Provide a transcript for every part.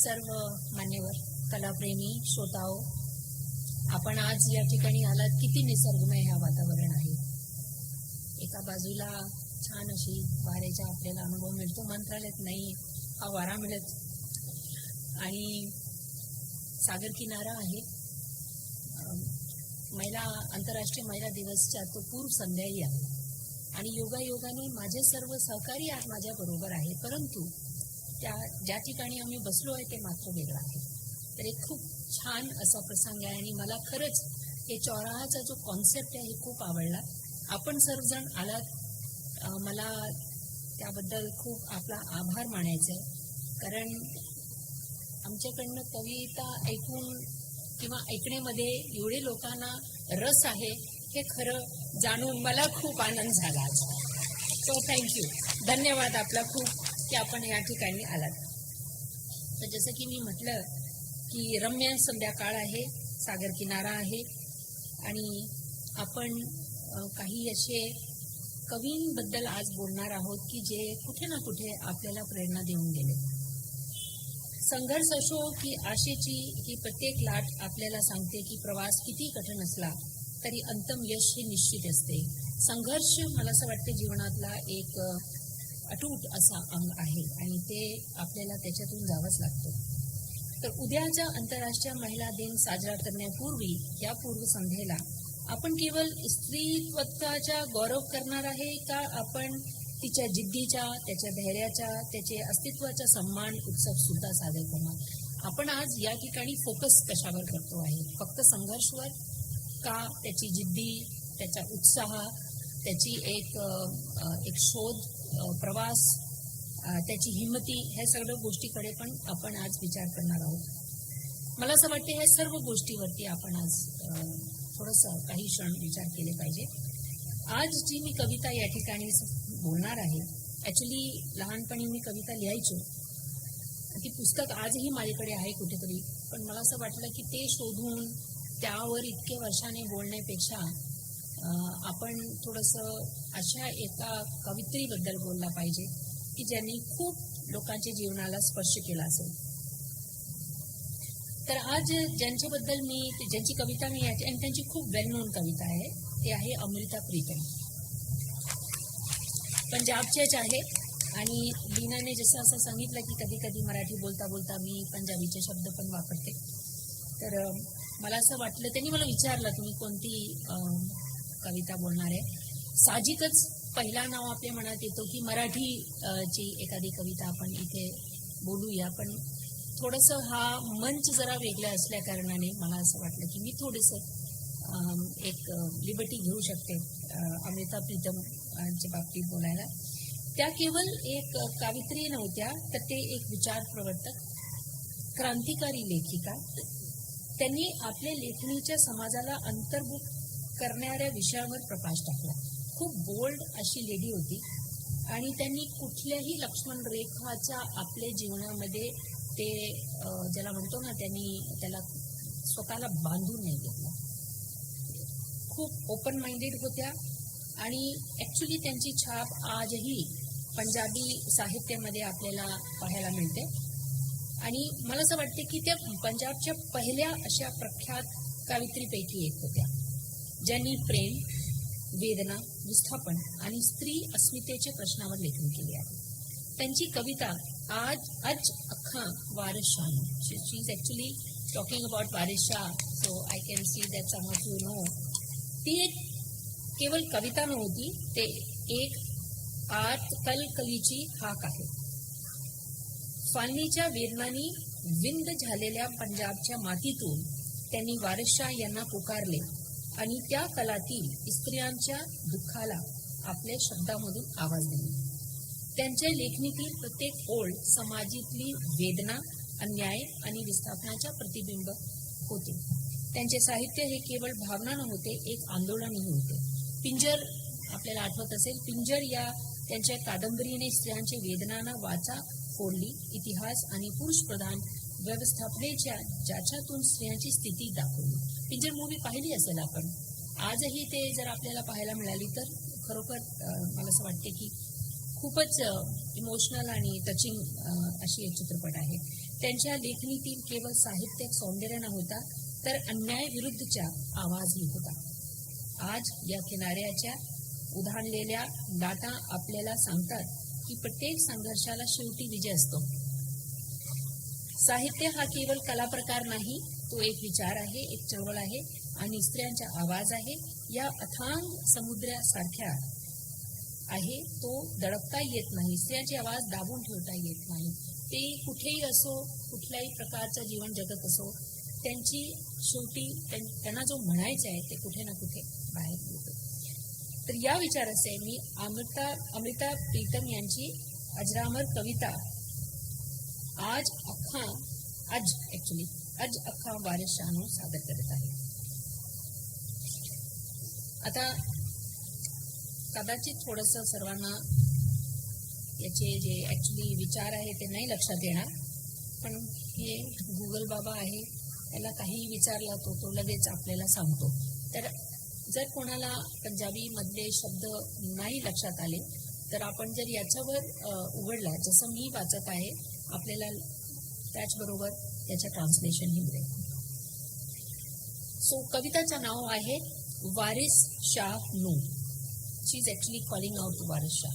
सर्व मान्यवर कलाप्रेमी श्रोताओ आपण आज या ठिकाणी आलात किती निसर्गमय हा वातावरण आहे. एका बाजूला छान अशी वाऱ्याचा आपल्याला अनुभव मिळतो मंत्रालयात नाही हा वारा मिळत. आणि सागर किनारा आहे. महिला आंतरराष्ट्रीय महिला दिवसच्या तो पूर्व संध्याही आहे. आणि योगायोगाने माझे सर्व सहकारी आज माझ्या बरोबर आहे परंतु त्या ज्या ठिकाणी आम्ही बसलो आहे ते मात्र वेगळं आहे. तर एक खूप छान असा प्रसंग आहे आणि मला खरंच हे चौराहाचा जो कॉन्सेप्ट आहे हे खूप आवडला. आपण सर्वजण आलात मला त्याबद्दल खूप आपला आभार मानायचा आहे कारण आमच्याकडनं कविता ऐकून किंवा ऐकण्यामध्ये एवढे लोकांना रस आहे हे खरं जाणून मला खूप आनंद झाला आज. सो थँक्यू धन्यवाद आपला खूप. की आपण या ठिकाणी आलात. तर जसं की मी म्हटलं की रम्य संध्याकाळ आहे सागर किनारा आहे आणि आपण काही असे कवींबद्दल आज बोलणार आहोत की जे कुठे ना कुठे आपल्याला प्रेरणा देऊन गेले. संघर्ष असो की आशेची ही प्रत्येक लाट आपल्याला सांगते की प्रवास किती कठीण असला तरी अंतम यश हे निश्चित असते. संघर्ष मला असं वाटते जीवनातला एक अटूट असा अंग आहे आणि ते आपल्याला त्याच्यातून जावंच लागतं. तर उद्याचा आंतरराष्ट्रीय महिला दिन साजरा करण्यापूर्वी या पूर्वसंध्येला आपण केवळ स्त्रीत्वाचा गौरव करणार आहे का? आपण तिच्या जिद्दीच्या त्याच्या धैर्याच्या त्याचे अस्तित्वाचा सन्मान उत्सव सुद्धा सादर करणार. आपण आज या ठिकाणी फोकस कशावर करतो आहे? फक्त संघर्षवर? का त्याची जिद्दी त्याचा उत्साह त्याची एक एक शोध प्रवास त्याची हिंमती ह्या सर्व गोष्टीकडे पण आपण आज विचार करणार आहोत. मला असं वाटते ह्या सर्व गोष्टीवरती आपण आज थोडंसं काही क्षण विचार केले पाहिजे. आज जी मी कविता या ठिकाणी बोलणार आहे ॲक्च्युली लहानपणी मी कविता लिहायचो. ती पुस्तक आजही माझ्याकडे आहे कुठेतरी पण मला असं वाटलं की ते शोधून त्यावर इतके वर्षाने बोलण्यापेक्षा आपण थोडंसं अशा एका कवित्रीबद्दल बोलला पाहिजे की ज्यांनी खूप लोकांच्या जीवनाला स्पर्श केला असेल. तर आज ज्यांच्याबद्दल मी ज्यांची कविता मी आणि त्यांची खूप वेल नोन कविता आहे ते आहे अमृता प्रीतम. पंजाबच्याच आहे आणि लीनाने जसं असं सांगितलं की कधी कधी मराठी बोलता बोलता मी पंजाबीचे शब्द पण वापरते. तर मला असं वाटलं त्यांनी मला विचारलं तुम्ही कोणती अं, कविता बोलणार आहे. साहजिकच पहिला नाव आपल्या मनात येतो की मराठी ची एखादी कविता आपण इथे बोलूया. पण थोडंसं हा मंच जरा वेगळा असल्या कारणाने मला असं वाटलं की मी थोडंसं एक लिबर्टी घेऊ शकते अमृता प्रीतम यांच्या बाबतीत बोलायला. त्या केवळ एक कावित्री नव्हत्या तर ते एक विचार प्रवर्तक क्रांतिकारी लेखिका. त्यांनी आपल्या लेखणीच्या समाजाला अंतर्भूत करणाऱ्या विषयावर प्रकाश टाकला. खूप बोल्ड अशी लेडी होती. आणि त्यांनी कुठल्याही लक्ष्मण रेखाच्या आपल्या जीवनामध्ये ते ज्याला म्हणतो ना त्यांनी त्याला स्वतःला बांधून नाही घेतला. खूप ओपन माइंडेड होत्या. आणि ॲक्च्युली त्यांची छाप आजही पंजाबी साहित्यामध्ये आपल्याला पाहायला मिळते. आणि मला असं वाटते की त्या पंजाबच्या पहिल्या अशा प्रख्यात कवित्रीपैकी एक होत्या. ज्यांनी प्रेम वेदना विस्थापन आणि स्त्री अस्मितेच्या प्रश्नावर लेखन केले आहे. त्यांची कविता आज आज अख्खा Waris Shah she is actually talking about Waris. Shah so I can see that some of you know ती एक केवळ कविता नव्हती ते एक आत कलकलीची हाक आहे. फालनीच्या वेदनानी विंद झालेल्या पंजाबच्या मातीतून त्यांनी वारसशाह यांना पुकारले. आणि त्या कलातील स्त्रियांच्या दुःखाला आपल्या शब्दामधून आवाज दिला. त्यांच्या लेखणीतील प्रत्येक ओळ समाजातली वेदना अन्याय आणि विस्थापनाच्या प्रतिबिंब होते. त्यांचे साहित्य हे केवळ भावना नव्हते एक आंदोलनही होते. पिंजर आपल्याला आठवत असेल पिंजर या त्यांच्या कादंबरीने स्त्रियांच्या वेदनांना वाचा फोडली इतिहास आणि पुरुष प्रधान व्यवस्थापनेच्या ज्याच्यातून स्त्रियांची स्थिती दाखवली. पिंजर मूवी पाहिली असेल आपण आजही ते जर आपल्याला पाहायला मिळाली तर खरोखर मला असं वाटते की खूपच इमोशनल आणि टचिंग अशी एक चित्रपट आहे. त्यांच्या लेखणीतील केवळ साहित्यिक सौंदर्य नव्हता तर अन्यायविरुद्धच्या आवाजही होता. आज या किनाऱ्याच्या उधाणलेल्या लाटा आपल्याला सांगतात की प्रत्येक संघर्षाला शेवटी विजय असतो. साहित्य हा केवळ कला प्रकार नाही तो एक विचार आहे एक चळवळ आहे आणि स्त्रियांचा आवाज आहे या अथांग समुद्रासारख्या आहे. तो दडपता येत नाही स्त्रियांचे आवाज दाबून ठेवता येत नाही. ते कुठेही असो कुठल्याही प्रकारचं जीवन जगत असो त्यांची शेवटी त्यांना जो म्हणायचं आहे ते कुठे ना कुठे बाहेर येतो. तर या विचाराचे मी अमृता अमृता प्रीतम यांची अजरामर कविता आज अख्खा आज ऍक्च्युली आज अख्खा वारस शहाणू सादर करत आहे. आता कदाचित थोडस सर्वांना याचे जे ऍक्च्युली विचार आहे ते नाही लक्षात येणार. पण हे गुगल बाबा आहे याला काहीही विचारला तो तो लगेच आपल्याला सांगतो. तर जर कोणाला पंजाबी मधले शब्द नाही लक्षात आले तर आपण जर याच्यावर उघडला जसं मी वाचत आहे आपल्याला त्याचबरोबर त्याचं ट्रान्सलेशनही मिळेल सो कविताचं नाव आहे वारिस शाह नू. She is actually calling out Waris Shah.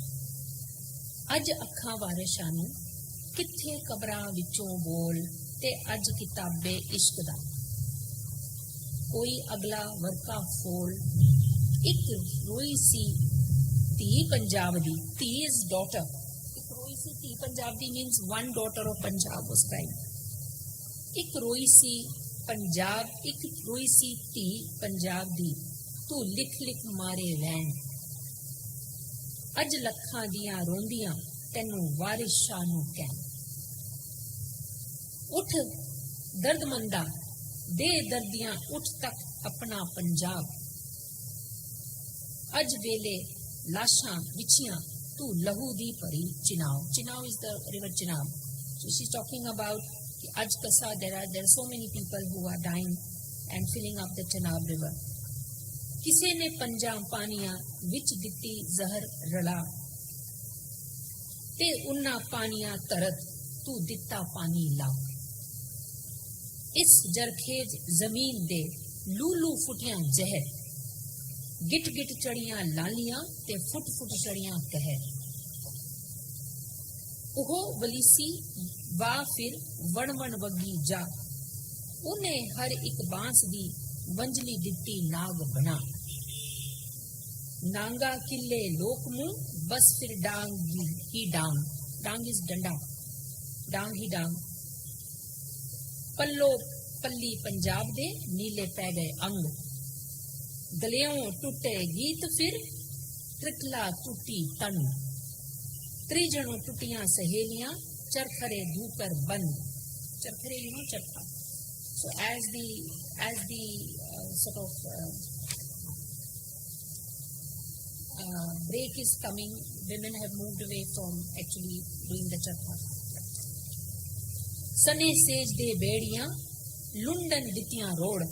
अज अखा वारिस शाह नू किथे कबरां विचों बोल ते अज किताबे इश्क दा. कोई अगला वरका फोल एक रोई सी ती पंजाब दी ती इज डॉटर. ਸੀ ਧੀ ਪੰਜਾਬ ਦੀ means one daughter of Punjab was crying ਇੱਕ ਰੋਈ ਸੀ ਪੰਜਾਬ, ਇੱਕ ਰੋਈ ਸੀ ਧੀ ਪੰਜਾਬ ਦੀ। ਤੂੰ ਲਿਖ ਲਿਖ ਮਾਰੇ ਰਹਿਣ। ਅੱਜ ਲੱਖਾਂ ਦੀਆਂ ਰੋਂਦੀਆਂ ਤੈਨੂੰ ਵਾਰਿਸ ਸ਼ਾਹ ਨੂੰ ਕਹਿ ਉਠ, ਦਰਦਮੰਦਾ, ਦੇ ਦਰਦੀਆਂ ਉਠ ਤੱਕ ਆਪਣਾ ਪੰਜਾਬ। ਅੱਜ ਵੇਲੇ ਲਾਸ਼ਾਂ ਵਿਛੀਆਂ to Lahudipari Chinao. Chinao is the river Chinab. So she's talking about Ajkasa. There are there are so many people who are dying and filling up the Chinab river. किसे ने पंजा पानिया विच दिती जहर रला ते उन्ना पानिया तरत तू दिता पानी ला इस जरखेज जमीन दे लूलू फुटिया जहर ਗਿਟ ਗਿਟ ਚੜੀਆਂ ਲਾਲੀਆਂ ਤੇ ਫੁੱਟ ਫੁੱਟ ਚੜੀਆਂ ਕਹਿਰ। ਉਹ ਵਲੀਸੀ ਵਾ ਫਿਰ ਵਣ ਵਣ ਵਗੀ ਜਾ। ਉਹਨੇ ਹਰ ਇੱਕ ਬਾਂਸ ਦੀ ਵੰਜਲੀ ਦਿੱਤੀ ਨਾਗ ਬਣਾ। ਨਾਂਗਾ ਕਿੱਲੇ ਲੋਕ ਨੂੰ ਬਸ ਫਿਰ ਡਾਂਗ ਹੀ ਡਾਂਗ। ਡਾਂਗ ਇਸ ਡੰਡਾ। ਡਾਂਗ ਹੀ ਡਾਂਗ। ਪੱਲੋ ਪੱਲੀ ਪੰਜਾਬ ਦੇ ਨੀਲੇ ਪੈ ਗਏ ਅੰਗ। गलियों टूटे गीत तो फिर त्रिकला टूटी तन। त्रिजनों टूटियाँ सहेलियाँ चरखरे धूकर बंद। चरखरे you know charkha. So as the as the sort of break is coming women have moved away from actually doing the charkha सने सेज दे बेड़ियाँ लुंडन दितियाँ road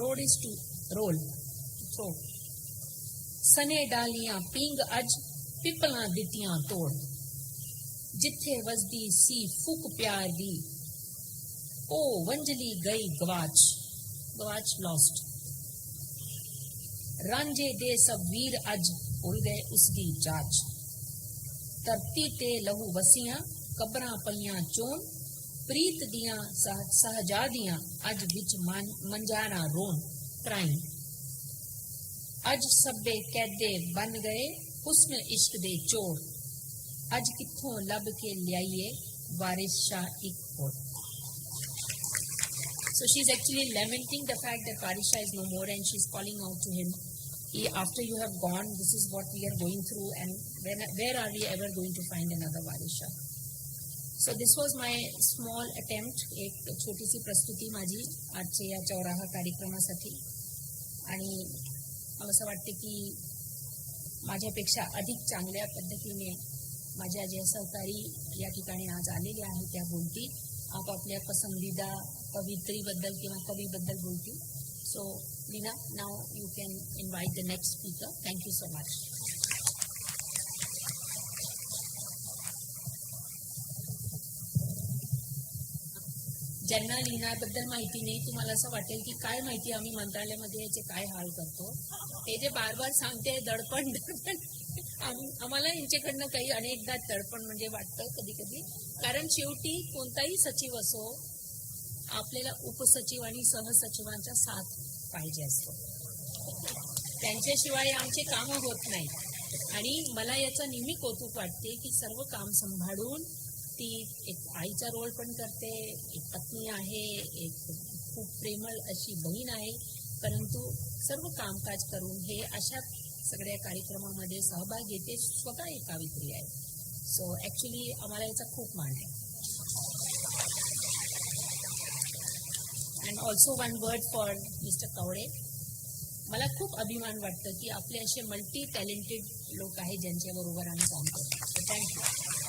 road is to roll so ਸਨੇ ਡਾਲੀਆਂ ਪਿੰਗ ਅਜ ਪਿਪਲਾਂ ਦਿੱਤੀਆਂ ਤੋੜ ਜਿੱਥੇ ਵਸਦੀ ਸੀ ਫੁਕ ਪਿਆਰ ਦੀ ਉਹ ਵੰਜਲੀ ਗਈ ਗਵਾਚ ਗਵਾਚ ਲੋਸਟ ਰਾਂਝੇ ਦੇ ਸਭ ਵੀਰ ਅੱਜ ਭੁੱਲ ਗਏ ਉਸ ਦੀ ਜਾਚ ਧਰਤੀ ਤੇ ਲਹੂ ਵਸੀਆਂ ਕਬਰਾਂ ਪਈਆਂ ਚੋਂ ਪ੍ਰੀਤ ਦੀਆਂ ਸਹਜਾਦੀਆਂ ਅੱਜ ਵਿੱਚ ਮਨ ਮੰਜਾਰਾ ਰੋਣ ਤਰਾਈ अज सब्बे कैदे बन गए हुस्न इश्क दे चोर अज किथों ਲੱਭ ਕੇ ਲਿਆਈਏ ਵਾਰਿਸ਼ शाह एक ਹੋਰ So she's actually lamenting the fact that Parisha is no more and she's calling out to him, after you have gone, this is what we are going through and when, where are we ever going to find another Varisha? So this was my small attempt एक छोटीशी प्रस्तुती माझी आजच्या या चौराहा कार्यक्रमासाठी आणि मला असं वाटते की माझ्यापेक्षा अधिक चांगल्या पद्धतीने माझ्या ज्या सहकारी या ठिकाणी आज आलेल्या आहेत त्या बोलतील आपापल्या पसंदीदा कवित्रीबद्दल किंवा कवीबद्दल बोलतील. So Leena now you can invite the next speaker thank you so much ज्यांना लिहिण्याबद्दल माहिती नाही तुम्हाला असं वाटेल की काय माहिती आम्ही मंत्रालयामध्ये याचे काय हाल करतो? ते जे बार बार सांगते दडपण दडपण. आम्हाला यांच्याकडनं काही अनेकदा दडपण म्हणजे वाटतं कधी कधी कारण शेवटी कोणताही सचिव असो आपल्याला उपसचिव आणि सहसचिवांचा साथ पाहिजे असतो. त्यांच्याशिवाय आमचे कामं होत नाहीत. आणि मला याचं नेहमी कौतुक वाटते की सर्व काम सांभाळून ती एक आईचा रोल पण करते एक पत्नी आहे एक खूप प्रेमळ अशी बहीण आहे. परंतु सर्व कामकाज करून हे अशा सगळ्या कार्यक्रमामध्ये सहभाग घेते स्वतः एक कावित्री आहे. सो ॲक्च्युली आम्हाला याचा खूप मान आहे. And also one word for mister Kavade मला खूप अभिमान वाटतं की आपले असे मल्टी टॅलेंटेड लोक आहेत ज्यांच्याबरोबर आम्ही काम करतो. थँक्यू